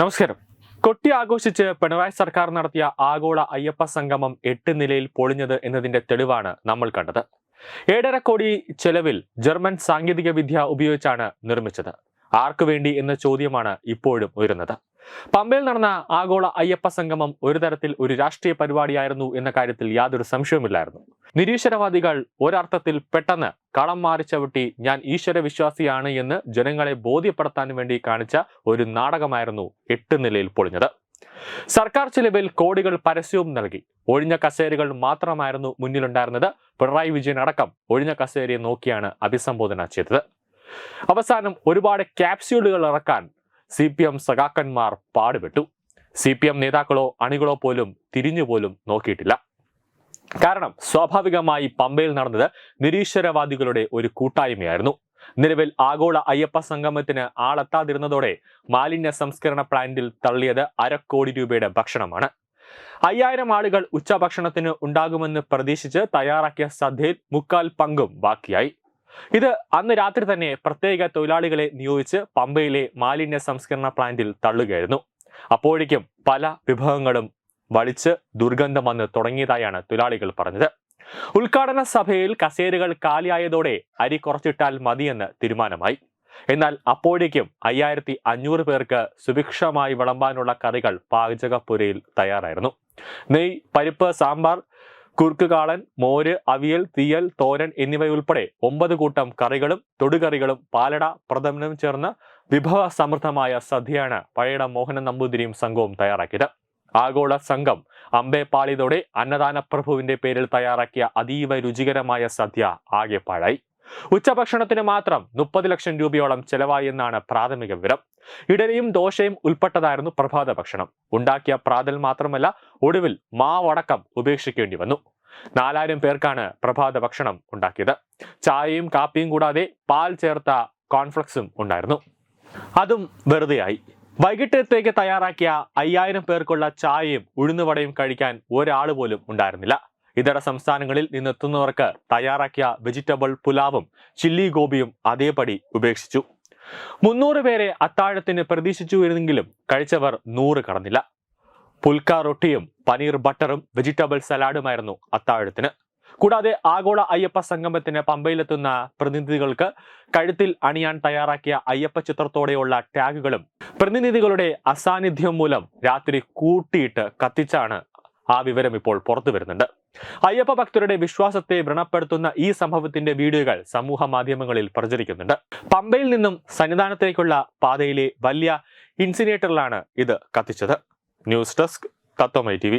നമസ്കാരം. കൊട്ടി ആഘോഷിച്ച് പിണറായി സർക്കാർ നടത്തിയ ആഗോള അയ്യപ്പ സംഗമം എട്ട് നിലയിൽ പൊളിഞ്ഞത് എന്നതിന്റെ തെളിവാണ് നമ്മൾ കണ്ടത്. ഏഴര കോടി ചെലവിൽ ജർമ്മൻ സാങ്കേതിക വിദ്യ ഉപയോഗിച്ചാണ് നിർമ്മിച്ചത്. ആർക്കു വേണ്ടി എന്ന ചോദ്യമാണ് ഇപ്പോഴും ഉയരുന്നത്. പമ്പയിൽ നടന്ന ആഗോള അയ്യപ്പ സംഗമം ഒരു തരത്തിൽ ഒരു രാഷ്ട്രീയ പരിപാടിയായിരുന്നു എന്ന കാര്യത്തിൽ യാതൊരു സംശയവുമില്ലായിരുന്നു. നിരീശ്വരവാദികൾ ഒരർത്ഥത്തിൽ പെട്ടെന്ന് കളം മാറി ചവിട്ടി ഞാൻ ഈശ്വര വിശ്വാസിയാണ് എന്ന് ജനങ്ങളെ ബോധ്യപ്പെടുത്താൻ വേണ്ടി കാണിച്ച ഒരു നാടകമായിരുന്നു എട്ട് നിലയിൽ പൊളിഞ്ഞത്. സർക്കാർ ചിലവിൽ കോടികൾ പരസ്യവും നൽകി. ഒഴിഞ്ഞ കസേരകൾ മാത്രമായിരുന്നു മുന്നിലുണ്ടായിരുന്നത്. പിണറായി വിജയൻ അടക്കം ഒഴിഞ്ഞ കസേരയെ നോക്കിയാണ് അഭിസംബോധന ചെയ്തത്. അവസാനം ഒരുപാട് ക്യാപ്സ്യൂളുകൾ ഇറക്കാൻ സി പി എം സഖാക്കന്മാർ പാടുപെട്ടു. സി പി എം നേതാക്കളോ അണികളോ പോലും തിരിഞ്ഞുപോലും നോക്കിയിട്ടില്ല. കാരണം സ്വാഭാവികമായി പമ്പയിൽ നടന്നത് നിരീശ്വരവാദികളുടെ ഒരു കൂട്ടായ്മയായിരുന്നു. നിലവിൽ ആഗോള അയ്യപ്പ സംഗമത്തിന് ആളെത്താതിരുന്നതോടെ മാലിന്യ സംസ്കരണ പ്ലാന്റിൽ തള്ളിയത് അരക്കോടി രൂപയുടെ ഭക്ഷണമാണ്. അയ്യായിരം ആളുകൾ ഉച്ചഭക്ഷണത്തിന് ഉണ്ടാകുമെന്ന് പ്രതീക്ഷിച്ച് തയ്യാറാക്കിയ സദ്യയിൽ മുക്കാൽ പങ്കും ബാക്കിയായി. ഇത് അന്ന് രാത്രി തന്നെ പ്രത്യേക തൊഴിലാളികളെ നിയോഗിച്ച് പമ്പയിലെ മാലിന്യ സംസ്കരണ പ്ലാന്റിൽ തള്ളുകയായിരുന്നു. അപ്പോഴേക്കും പല വിഭവങ്ങളും വലിച്ച് ദുർഗന്ധം വന്ന് തുടങ്ങിയതായാണ് തൊഴിലാളികൾ പറഞ്ഞത്. ഉദ്ഘാടന സഭയിൽ കസേരകൾ കാലിയായതോടെ അരി കുറച്ചിട്ടാൽ മതിയെന്ന് തീരുമാനമായി. എന്നാൽ അപ്പോഴേക്കും അയ്യായിരത്തി അഞ്ഞൂറ് പേർക്ക് സുഭിക്ഷമായി വിളമ്പാനുള്ള കറികൾ പാചകപ്പുരയിൽ തയ്യാറായിരുന്നു. നെയ് പരിപ്പ് സാമ്പാർ കുറുക്കുകാളൻ മോര് അവിയൽ തീയൽ തോരൻ എന്നിവയുൾപ്പെടെ ഒമ്പത് കൂട്ടം കറികളും തൊടുകറികളും പാലട പ്രഥമനും ചേർന്ന് വിഭവ സമൃദ്ധമായ സദ്യയാണ് പഴയട മോഹനൻ നമ്പൂതിരിയും സംഘവും തയ്യാറാക്കിയത്. ആഗോള സംഘം അമ്പേപ്പാളിതോടെ അന്നദാന പ്രഭുവിന്റെ പേരിൽ തയ്യാറാക്കിയ അതീവ രുചികരമായ സദ്യ ആകെ പാഴായി ഉച്ചഭക്ഷണത്തിന് മാത്രം മുപ്പത് ലക്ഷം രൂപയോളം ചെലവായി എന്നാണ് പ്രാഥമിക വിവരം. ഇഡലിയും ദോശയും ഉൾപ്പെട്ടതായിരുന്നു പ്രഭാത ഭക്ഷണം. ഉണ്ടാക്കിയ പ്രാതൽ മാത്രമല്ല ഒടുവിൽ മാവടക്കം ഉപേക്ഷിക്കേണ്ടി വന്നു. നാലായിരം പേർക്കാണ് പ്രഭാത ഭക്ഷണം ഉണ്ടാക്കിയത്. ചായയും കാപ്പിയും കൂടാതെ പാൽ ചേർത്ത കോൺഫ്ലക്സും ഉണ്ടായിരുന്നു. അതും വെറുതെയായി. വൈകിട്ടത്തേക്ക് തയ്യാറാക്കിയ അയ്യായിരം പേർക്കുള്ള ചായയും ഉഴുന്നുവടയും കഴിക്കാൻ ഒരാൾ പോലും ഉണ്ടായിരുന്നില്ല. ഇതര സംസ്ഥാനങ്ങളിൽ നിന്നെത്തുന്നവർക്ക് തയ്യാറാക്കിയ വെജിറ്റബിൾ പുലാവും ചില്ലി ഗോപിയും അതേപടി ഉപേക്ഷിച്ചു. മുന്നൂറ് പേരെ അത്താഴത്തിന് പ്രതീക്ഷിച്ചുവെങ്കിലും കഴിച്ചവർ നൂറ് കടന്നില്ല. പുൽക്ക റൊട്ടിയും പനീർ ബട്ടറും വെജിറ്റബിൾ സലാഡുമായിരുന്നു അത്താഴത്തിന്. കൂടാതെ ആഗോള അയ്യപ്പ സംഗമത്തിന് പമ്പയിലെത്തുന്ന പ്രതിനിധികൾക്ക് കഴുത്തിൽ അണിയാൻ തയ്യാറാക്കിയ അയ്യപ്പ ചിത്രത്തോടെയുള്ള ടാഗുകളും പ്രതിനിധികളുടെ അസാന്നിധ്യം മൂലം രാത്രി കൂട്ടിയിട്ട് കത്തിച്ചാണ് ആ വിവരം ഇപ്പോൾ പുറത്തു വരുന്നുണ്ട് അയ്യപ്പ ഭക്തരുടെ വിശ്വാസത്തെ വ്രണപ്പെടുത്തുന്ന ഈ സംഭവത്തിന്റെ വീഡിയോകൾ സമൂഹ മാധ്യമങ്ങളിൽ പ്രചരിക്കുന്നുണ്ട്. പമ്പയിൽ നിന്നും സന്നിധാനത്തേക്കുള്ള പാതയിലെ വലിയ ഇൻസിനേറ്ററിലാണ് ഇത് കത്തിച്ചത്. ന്യൂസ് ഡെസ്ക് തത്വമൈ ടി